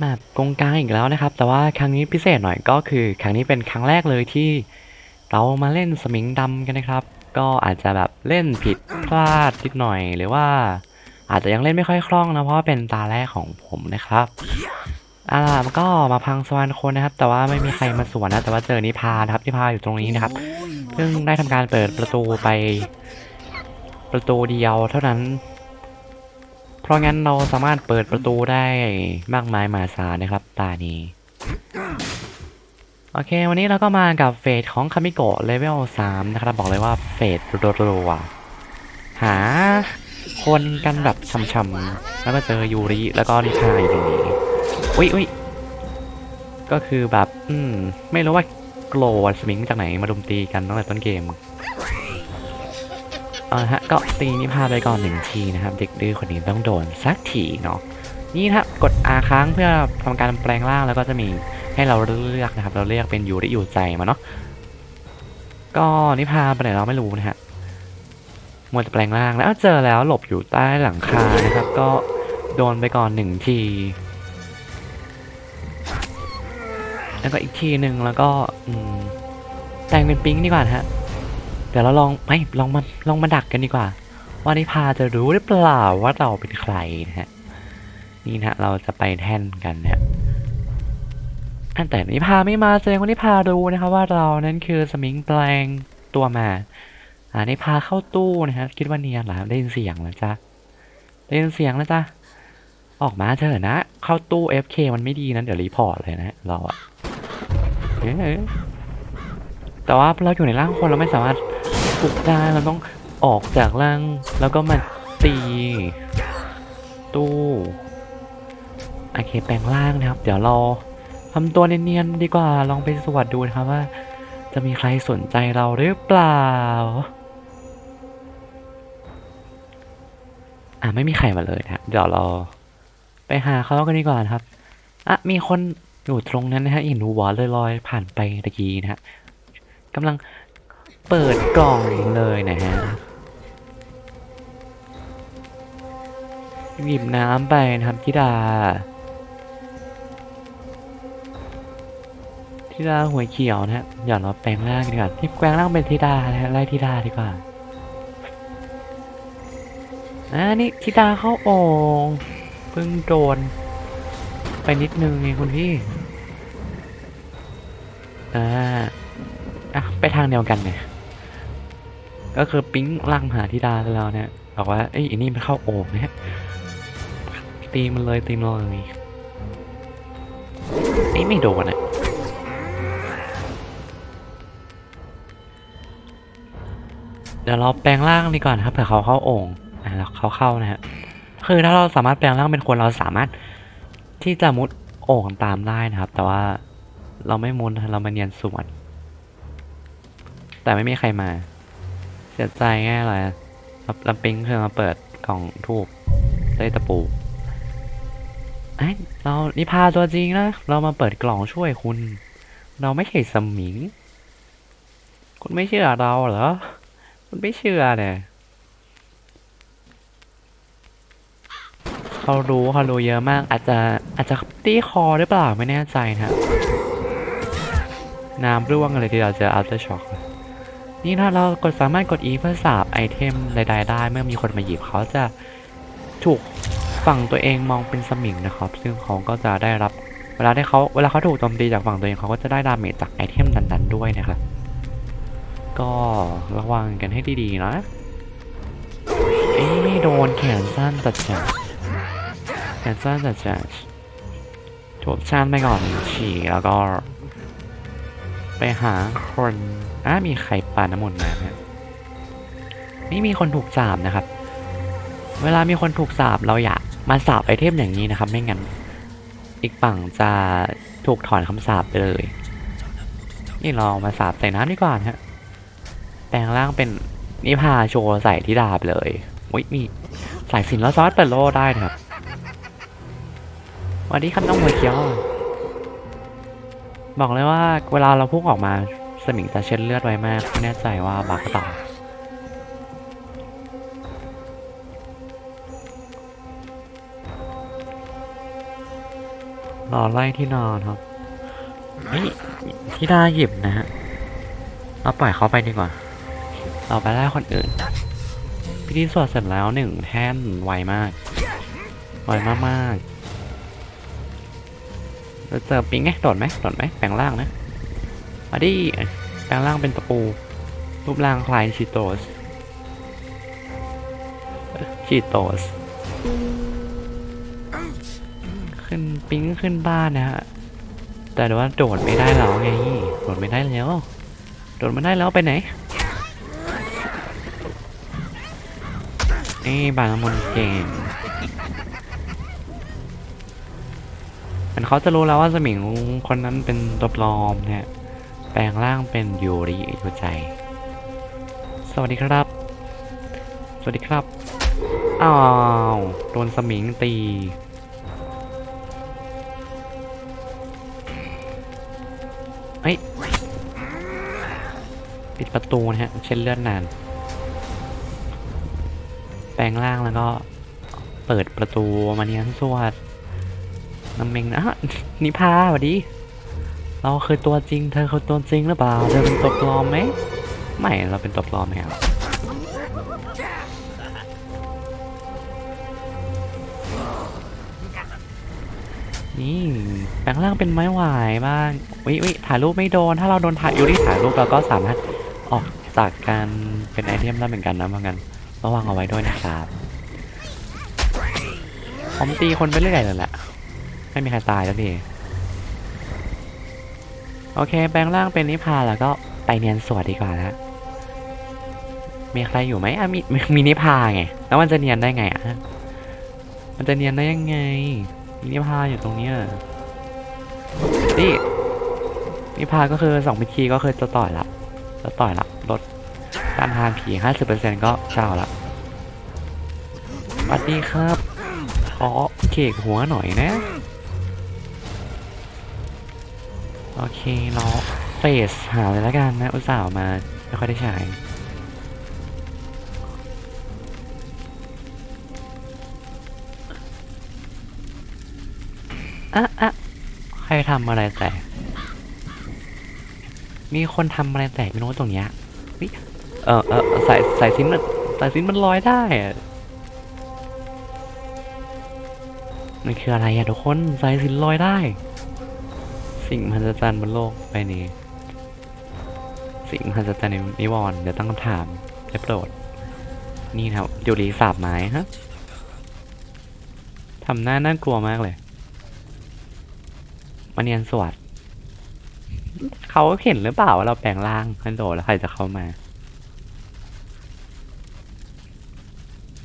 แบบกงกลางอีกแล้วนะครับ แต่ว่าครั้งนี้พิเศษหน่อยก็คือ ครั้งนี้เป็นครั้งแรกเลยที่เรามาเล่นสมิงดำกันนะครับ ก็อาจจะแบบเล่นผิดพลาดนิดหน่อย หรือว่าอาจจะยังเล่นไม่ค่อยคล่องนะเพราะว่าเป็นตาแรกของผมนะครับอ่ามันก็มาพังสวรรค์คนนะครับ แต่ว่าไม่มีใครมาสวนนะ แต่ว่าเจอนิพานะครับนิพาอยู่ตรงนี้นะครับ ซึ่งได้ทำการเปิดประตูไป ประตูเดียวเท่านั้น เพราะงั้นเราสามารถเปิดประตูได้มากมายมหาศาลนะครับ ตานี้ โอเค วันนี้เราก็มากับเฟสของคามิโกะเลเวล3นะครับ บอกเลยว่าเฟสรัวๆหาคนกันแบบช่ำๆแล้วก็เจอยูริแล้วก็นิชาอยู่ตรงนี้อุ้ยอุ้ยก็คือแบบ อืม ไม่รู้ว่าโกรธสมิงจากไหนมารุมตีกันตั้งแต่ต้นเกม เอาละฮะก็ตีนิพาไปก่อนหนึ่งทีนะครับ เด็กดื้อคนนี้ต้องโดนสักทีเนาะนี่นะฮะกด R ค้างเพื่อทำการแปลงร่างแล้วก็จะมีให้เราเลือกนะครับ เราเลือกเป็นยูริอยู่ใจมาเนาะก็นิพาไปไหนเราไม่รู้นะฮะมัวแต่แปลงร่างแล้วเจอแล้วหลบอยู่ใต้หลังคานะครับ ก็โดนไปก่อนหนึ่งที แล้วก็อีกทีหนึ่งแล้วก็แต่งเป็นปิ๊งดีกว่าฮะ ดี๋ยวเราลองไม่ลองมาลองมาดักกันดีกว่า ว่านิพาจะรู้หรือเปล่าว่าเราเป็นใครนะฮะนี่นะเราจะไปแท่นกันนะฮะอะแต่นิพาไม่มาแสดงว่านิพารู้นะครับว่าเรานั้นคือสมิงแปลงตัวมาอ่านิพาเข้าตู้นะฮะคิดว่าเนียนหรอได้ยินเสียงแล้วจ้ะได้ยินเสียงแล้วจ้ะออกมาเถอะนะ เข้าตู้ FK มันไม่ดีนะเดี๋ยวรีพอร์ตเลยนะเราอะแต่ว่าเราอยู่ในร่างคนเราไม่สามารถ ปุกได้เราต้องออกจากร่างแล้วก็มาตี ตู้โอเคแปลงร่างนะครับ เดี๋ยวเราทำตัวเนียนๆดีกว่าลองไปสวัสดดูนะครับว่า จะมีใครสนใจเราหรือเปล่า อะไม่มีใครมาเลยนะเดี๋ยวเราไปหาเขากันดีกว่านะครับอะมีคนอยู่ตรงนั้นนะฮะเห็นหัวลอยๆผ่านไปตะกี้นะฮะกำลัง เปิดกล่องเลยนะฮะหยิบน้ำไปนะครับทิดาทิดาหัวเขียวนะฮะอย่าเราแปลงร่างดีกว่าที่แปลงร่างเป็นทิดานะฮะไล่ทิดาดีกว่าอ่านี่ทิดาเข้าโอ่งเพิ่งโดน ไปนิดนึงไงคุณพี่อ่าอะไปทางเดียวกันเนี่ย ก็คือปิ๊งลังหาธิดาแล้วเนี่ยบอกว่าเอ้ยอันนี้มันเข้าโอ่งนะฮะตีมันเลยตีมันเลยไอ้ไม่โดนอะเดี๋ยวเราแปลงร่างดีก่อนครับเผื่อเขาเข้าโอ่งอะแล้วเขาเข้านะฮะคือถ้าเราสามารถแปลงร่างเป็นคนเราสามารถที่จะมุดโอ่งตามได้นะครับ แต่ว่าเราไม่มุดเรามาเนียนสวนแต่ไม่มีใครมา เสียใจแง่เลยรับรับปิงเพื่อมาเปิดกล่องทูบได้ตะปูไอ้ยเรานิพาตัวจริงนะ เรามาเปิดกล่องช่วยคุณ เราไม่ใช่สมิง คุณไม่เชื่อเราเหรอ คุณไม่เชื่อเนี่ยเขารู้เขารู้เยอะมาก อาจจะอาจจะตีคอหรือเปล่าไม่แน่ใจนะฮะน้ำร่วงอะไรที่เราเจอ after shock นี่ถ้าเรากดสามารถกด E เพื่อสาบไอเทมใดๆได้ เมื่อมีคนมาหยิบเขาจะถูกฝั่งตัวเองมองเป็นสมิงนะครับ ซึ่งเขาก็จะได้รับเวลาที่เขาเวลาเขาถูกโจมตีจากฝั่งตัวเองเขาก็จะได้ดาเมจจากไอเทมนั้นๆด้วยนะครับ ก็ระวังกันให้ดีๆนะเอ้ไม่โดนแขนสั้นจัดจ้ะแขนสั้นจัดจ้ะถูกชานไปก่อนฉี่แล้วก็ ไปหาคน อะมีใครปาน้ำมนต์มาเนี่ยนี่มีคนถูกสาบนะครับ เวลามีคนถูกสาบเราอยากมาสาบไอเทมอย่างนี้นะครับ ไม่งั้น อีกฝั่งจะถูกถอนคำสาบไปเลย นี่เรามาสาบใส่น้ำดีกว่านะฮะ แปลงร่างเป็นนิพาโชว์ใส่ที่ดาบเลยอุ้ยมีสายสินแล้วซอสเปิดโลได้นะครับวันนี้ครับน้องหัวเขียวบอกเลยว่าเวลาเราพุ่งออกมา สมิงจะเช็ดเลือดไวมากไม่แน่ใจว่าบักต่อรอไล่ที่นอนครับเฮ้ยที่ได้หยิบนะฮะเราปล่อยเขาไปดีกว่า เราไปไล่คนอื่น พิธีสวดเสร็จแล้วหนึ่งแท่นไวมาก ไวมากมากๆเราเจอปิงไงโดดไหมโดดไหมแปลงร่างนะ มาดิแปลงร่างเป็นตะปู รูปร่างคล้ายชิโตสชิโตส ขึ้นปิ้งขึ้นบ้านนะฮะ แต่ว่าโดดไม่ได้แล้วไง โดดไม่ได้แล้ว โดดไม่ได้แล้วไปไหน นี่บางลมุนเก่งมันเขาจะรู้แล้วว่าสมิงคนนั้นเป็นตัวปลอมเนี่ย แปลงร่างเป็นยูริยูใจ สวัสดีครับ สวัสดีครับ อ้าว โดนสมิงตี เฮ้ย ปิดประตูนะฮะ เช่นเลือนนาน แปลงร่างแล้วก็ เปิดประตูมาเนียนสวดน้ำเมงนะนิพาสวัสดี เราเคยตัวจริง เธอเคยตัวจริงหรือเปล่า เธอเป็นตัวปลอมไหม ไม่ เราเป็นตัวปลอมไหมครับนี่แปลงร่างเป็นไม้หวายบ้างวิวิถ่ายรูปไม่โดน ถ้าเราโดนถ่ายยูริถ่ายรูปเราก็สามารถออกจากการเป็นไอเทมได้เหมือนกันนะเหมือนกันระวังเอาไว้ด้วยนะครับผมตีคนไปเรื่อยเลยแหละ ไม่มีใครตายแล้วพี่ โอเค แปลงร่างเป็นนิพาแล้วก็ไปเนียนสวดดีกว่านะมีใครอยู่ไหมอะมีมีมีนิพาไง แล้วมันจะเนียนได้ไงอะ มันจะเนียนได้ยังไง มีนิพาอยู่ตรงเนี้ยนี่นิพาก็คือสองพิธีก็คือจะต่อยละจะต่อยละลดการทานผีห้าสิบเปอร์เซ็นต์ก็เจ้าละสวัสดีครับขอเคกหัวหน่อยนะ โอเคเราเฟสหาเลยแล้วกันนะอุตส่าห์มาไม่ค่อยได้ใช้อะอะใครทำอะไรแตก มีคนทำอะไรแตกไม่รู้ตรงเนี้ยเฮ้ยเออเออสายสายสินมันสายสินมันลอยได้อะมันคืออะไรอะทุกคนสายสินลอยได้ สิ่งมหัศจรรย์บนโลกใบนี้ สิ่งมหัศจรรย์ในนิวรณ์เดี๋ยวตั้งคำถามได้โปรด นี่ครับยูรีสาบไม้ฮะทำหน้าน่ากลัวมากเลยมาเนียนสวัสดเขาเห็นหรือเปล่าว่าเราแปลงร่างฮันโดแล้วใครจะเข้ามา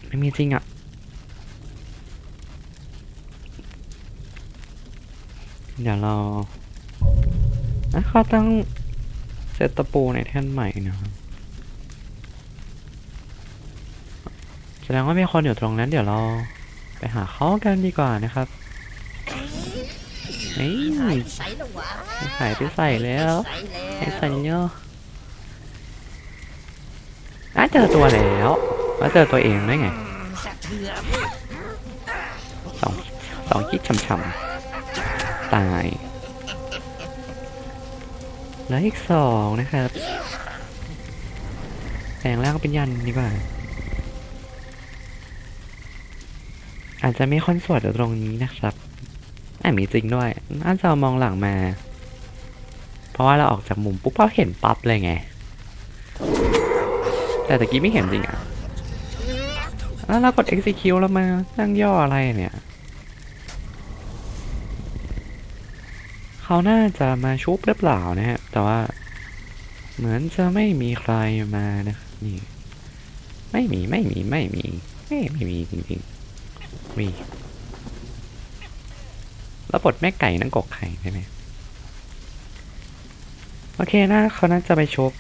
ไม่มีจริงอะเดี๋ยวเรา อะเขาต้องเซตตะปูในแท่นใหม่นะครับแสดงว่ามีคนอยู่ตรงนั้นเดี๋ยวเราไปหาเขากันดีกว่านะครับเฮ้ยหายใส่แล้ววะหายไปใส่แล้วไอ้สัญญาอะเจอตัวแล้วแล้วเจอตัวเองได้ไงสอนสองสองคิดช่ำๆตาย แล้วอีกสองนะครับแปลงร่างเป็นยันดีกว่า อาจจะไมีคนสวดตรงนี้นะครับอะมีจริงด้วยน่าจะมองหลังมา เพราะว่าเราออกจากมุมปุ๊บเราเห็นปั๊บเลยไง แต่ตะกี้ไม่เห็นจริงอะแล้วเรากด execute แล้วมานั่งย่ออะไรเนี่ย เขาน่าจะมาชุบหรือเปล่านะฮะ แต่ว่า เหมือนจะไม่มีใครมานะครับนี่ ไม่มีไม่มีไม่มีไม่ไม่มีจริงๆวีแล้วบทแม่ไก่นั่งกกไข่ใช่ไหมโอเคนะเขาน่าจะไปชุบ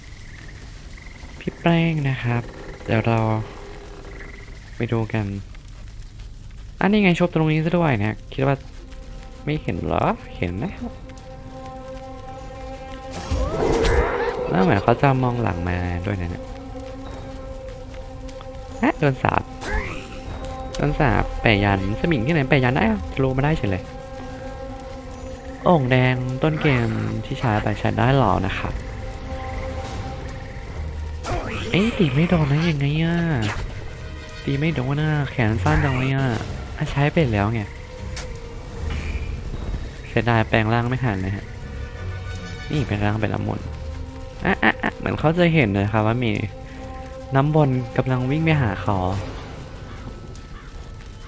พี่แป้งนะครับ เดี๋ยวเราไปดูกัน อันนี้ไงชบตรงนี้ซะด้วยนี่ยคิดว่าไม่เห็นเหรอ เห็นไหม แล้วเหมือนเขาจะมองหลังมาด้วยนะเนี่ยอะโดนสาบโดนสาบแปะยันสมิงที่ไหนแปะยันได้อะรู้มาได้เฉยเลยโอ่งแดงต้นเกมที่ใช้ไปใช้ได้หรอนะครับเอ๊ะตีไม่โดนนะยังไงอะตีไม่โดนอะแขนสั้นจังเลยอะอะใช้ไปแล้วไงเสียดายแปลงร่างไม่ทันเลยฮะนี่เป็นร่างเป็นละมุน อะอะอะเหมือนเขาจะเห็นเลยครับว่ามีน้ำบนกำลังวิ่งไปหาเขา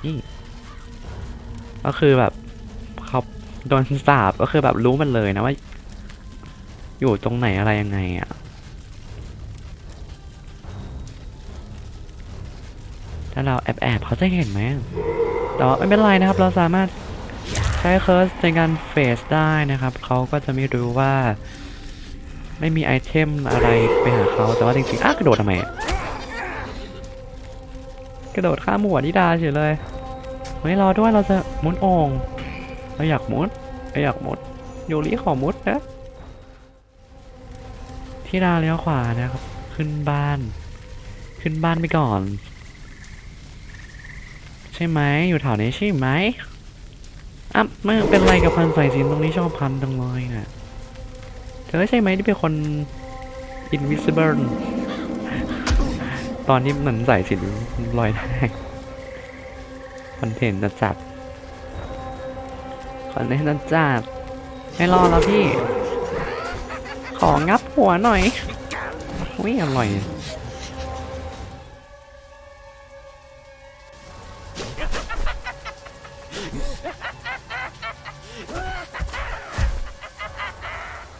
นี่ก็คือแบบเขาโดนสาบก็คือแบบรู้มันเลยนะว่า อยู่ตรงไหนอะไรยังไงอะถ้าเราแอบแอบๆเขาจะเห็นไหมแต่ว่าไม่เป็นไรนะครับ เราสามารถใช้เคิร์สในการเฟสได้นะครับ เขาก็จะไม่รู้ว่า ไม่มีไอเทมอะไรไปหาเขาแต่ว่าจริงๆอ้ากระโดดทำไมกระโดดข้ามหัวนิดาเฉยเลยไม่รอด้วยเราจะมุดองเราอยากมุดเราอยากมุดโยริขอมุดนะที่ดาเลี้ยวขวานะครับ ขึ้นบ้าน ขึ้นบ้านไปก่อน ใช่ไหมอยู่แถวนี้ใช่ไหมอะไม่เป็นไรกับพันใส่สินตรงนี้ชอบพันจังเลยน่ะ ธอใช่ไหมที่เป็นคน invisible ตอนนี้เหมือนใส่สิลอยได้คอนเทนต์จะจัดคอนเทนต์จะจัดไม่รอแล้วพี่ ของงับหัวหน่อยอุ้ยอร่อย